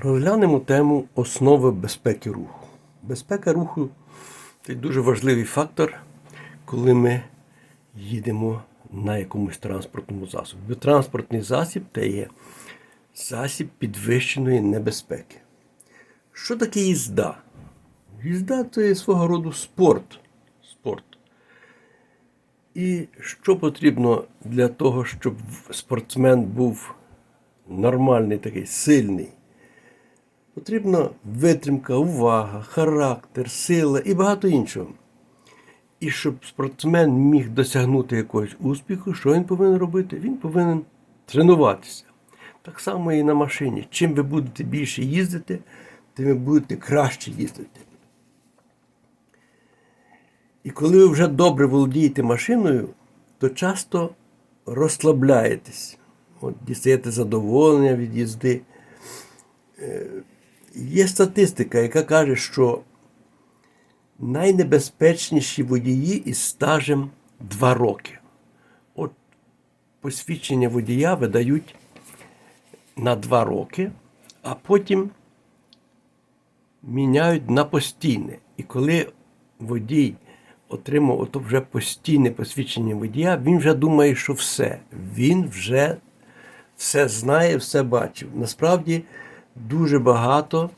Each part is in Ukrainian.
Розглянемо тему основи безпеки руху. Безпека руху це дуже важливий фактор, коли ми їдемо на якомусь транспортному засобі. Транспортний засіб це є засіб підвищеної небезпеки. Що таке їзда? Їзда це є свого роду спорт. спорт. І що потрібно для того, щоб спортсмен був нормальний, такий сильний? Потрібна витримка, увага, характер, сила і багато іншого. І щоб спортсмен міг досягнути якогось успіху, що він повинен робити? Він повинен тренуватися. Так само і на машині. Чим ви будете більше їздити, тим ви будете краще їздити. І коли ви вже добре володієте машиною, то часто розслабляєтесь, От, дістаєте задоволення від їзди. Є статистика, яка каже, що найнебезпечніші водії із стажем 2 роки. От посвідчення водія видають на 2 роки, а потім міняють на постійне. І коли водій отримав ото вже постійне посвідчення водія, він вже думає, що все. Він вже все знає, все бачив. Насправді дуже багато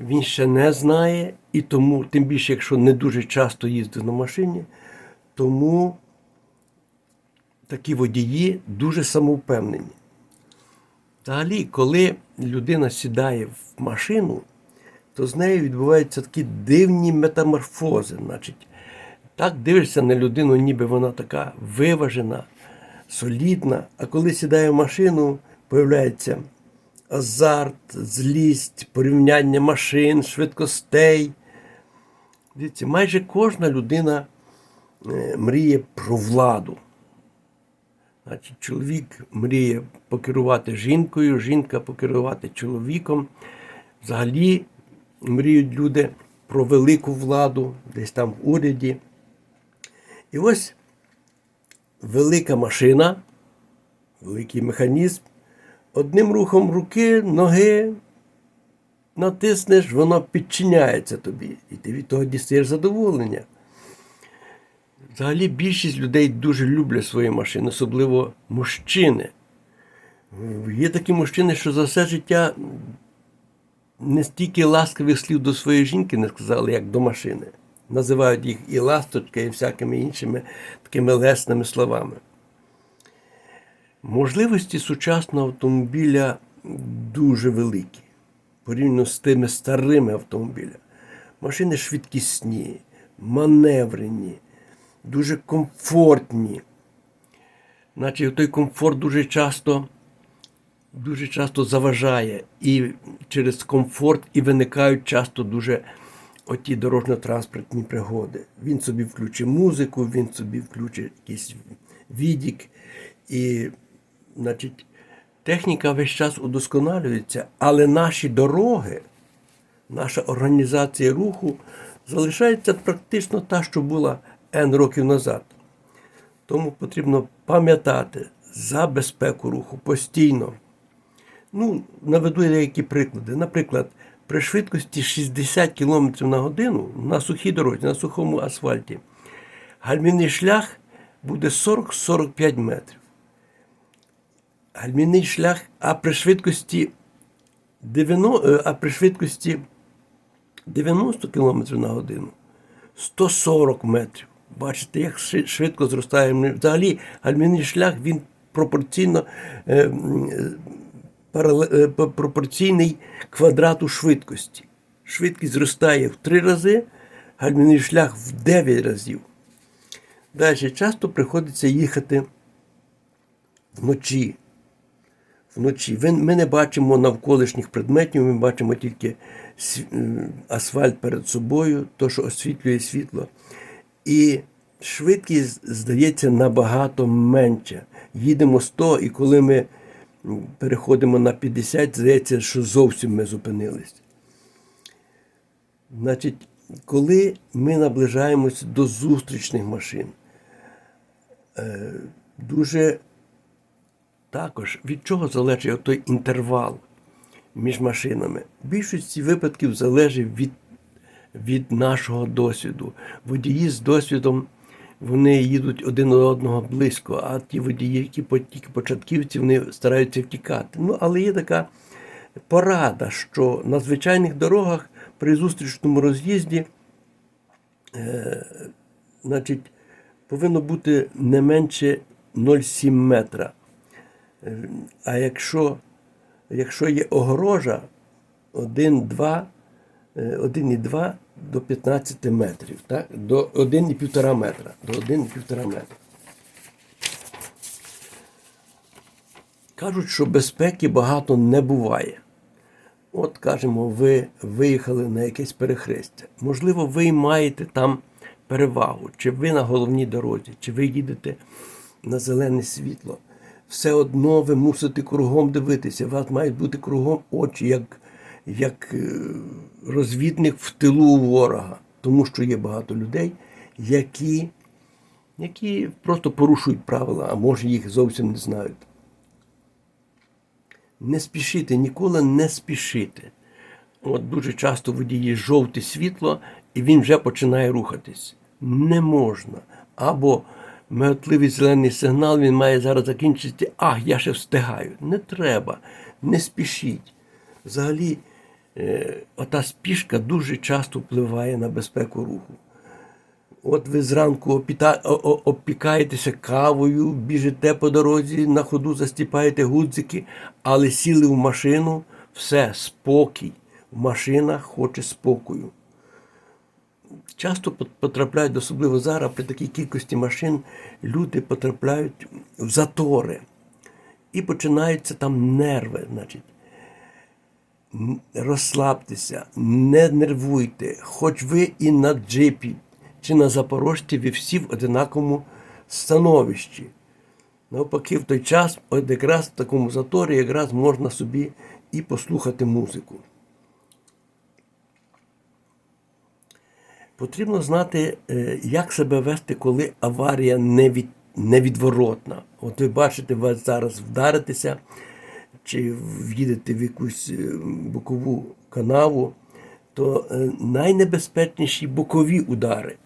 він ще не знає, і тому, тим більше, якщо не дуже часто їздив на машині, тому такі водії дуже самовпевнені. Взагалі, коли людина сідає в машину, то з нею відбуваються такі дивні метаморфози. Значить, так дивишся на людину, ніби вона така виважена, солідна, а коли сідає в машину, появляється азарт, злість, порівняння машин, швидкостей. Дивіться, майже кожна людина е, мріє про владу. Значить, чоловік мріє покерувати жінкою, жінка покерувати чоловіком. Взагалі мріють люди про велику владу, десь там в уряді. І ось велика машина, великий механізм. Одним рухом руки, ноги натиснеш, воно підчиняється тобі. І ти від того дістаєш задоволення. Взагалі більшість людей дуже люблять свої машини, особливо мужчини. Є такі мужчини, що за все життя не стільки ласкавих слів до своєї жінки не сказали, як до машини. Називають їх і ласточка, і всякими іншими такими лесними словами. Можливості сучасного автомобіля дуже великі, порівняно з тими старими автомобілями. Машини швидкісні, маневрені, дуже комфортні. Наче той комфорт дуже часто дуже часто заважає. І через комфорт і виникають часто дуже оті дорожньо-транспортні пригоди. Він собі включить музику, він собі включить якийсь відік. І, значить, техніка весь час удосконалюється, але наші дороги, наша організація руху залишається практично та, що була N років назад. Тому потрібно пам'ятати за безпеку руху постійно. Ну, наведу деякі приклади. Наприклад, при швидкості 60 км на годину на сухій дорозі, на сухому асфальті, гальмівний шлях буде 40-45 метрів. Гальмівний шлях, а при швидкості 90, а при швидкості 90 км на годину 140 метрів. Бачите, як швидко зростає. Взагалі, гальмівний шлях він пропорційно е, е, парале- е, пропорційний квадрату швидкості. Швидкість зростає в 3 рази, гальмівний шлях в 9 разів. Далі часто приходиться їхати вночі. Вночі. Ми не бачимо навколишніх предметів, ми бачимо тільки асфальт перед собою, то, що освітлює світло. І швидкість здається набагато менша. Їдемо 100, і коли ми переходимо на 50, здається, що зовсім ми зупинились. Значить, коли ми наближаємося до зустрічних машин, е, дуже також від чого залежить той інтервал між машинами. В більшості випадків залежить від, від нашого досвіду. Водії з досвідом вони їдуть один до одного близько, а ті водії, які тільки початківці, вони стараються втікати. Ну, але є така порада, що на звичайних дорогах при зустрічному роз'їзді значить, повинно бути не менше 0,7 метра. А якщо, якщо є огорожа 1,2, е, 1,2 до 15 метрів, так? до 1,5 метра. До 1,5 метра. Кажуть, що безпеки багато не буває. От, кажемо, ви виїхали на якесь перехрестя. Можливо, ви маєте там перевагу, чи ви на головній дорозі, чи ви їдете на зелене світло. Все одно ви мусите кругом дивитися. У вас мають бути кругом очі, як, як е, розвідник в тилу у ворога. Тому що є багато людей, які, які просто порушують правила, а може їх зовсім не знають. Не спішити, ніколи не спішити. От дуже часто водії жовте світло, і він вже починає рухатись. Не можна. Або миготливий зелений сигнал, він має зараз закінчитися. Ах, я ще встигаю. Не треба, не спішіть. Взагалі, е, ота спішка дуже часто впливає на безпеку руху. От ви зранку опіта... о- о- обпікаєтеся кавою, біжите по дорозі, на ходу застіпаєте гудзики, але сіли в машину, все, спокій. Машина хоче спокою. Часто потрапляють, особливо зараз, при такій кількості машин, люди потрапляють в затори. І починаються там нерви. Значить. Розслабтеся, не нервуйте, хоч ви і на джипі чи на запорожці, ви всі в одинаковому становищі. Навпаки, в той час, от якраз в такому заторі, якраз можна собі і послухати музику. Потрібно знати, е, як себе вести, коли аварія невід, невідворотна. От ви бачите, ви зараз вдаритеся, чи в'їдете в якусь е, бокову канаву, то е, найнебезпечніші бокові удари.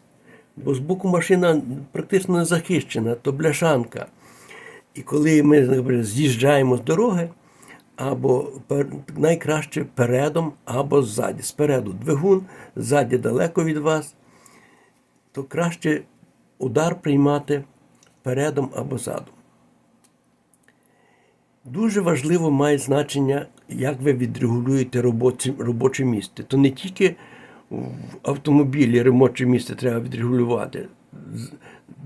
Бо з боку машина практично не захищена, то бляшанка. І коли ми наприклад, з'їжджаємо з дороги, або найкраще передом, або ззаді. Спереду двигун, ззаді далеко від вас, то краще удар приймати передом або задом. Дуже важливо має значення, як ви відрегулюєте робоче, робоче місце. То не тільки в автомобілі робоче місце треба відрегулювати.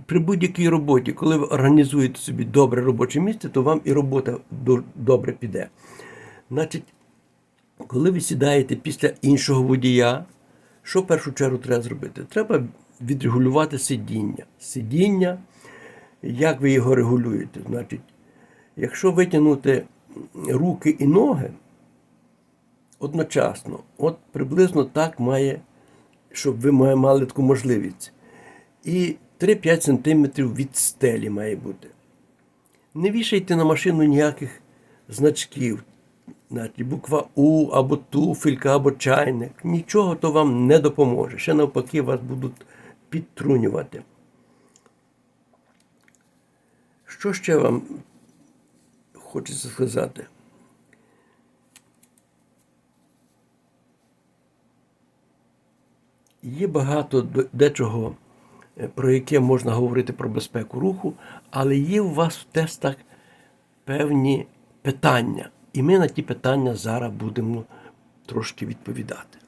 При будь-якій роботі, коли ви організуєте собі добре робоче місце, то вам і робота добре піде. Значить, коли ви сідаєте після іншого водія, що в першу чергу треба зробити? Треба відрегулювати сидіння. Сидіння, як ви його регулюєте? Значить, якщо витягнути руки і ноги одночасно, от приблизно так має, щоб ви мали таку можливість. І 3-5 см від стелі має бути. Не вішайте на машину ніяких значків. Буква У або туфелька, або чайник. Нічого то вам не допоможе. Ще навпаки вас будуть підтрунювати. Що ще вам хочеться сказати? Є багато дечого, про яке можна говорити про безпеку руху, але є у вас в тестах певні питання. І ми на ті питання зараз будемо трошки відповідати.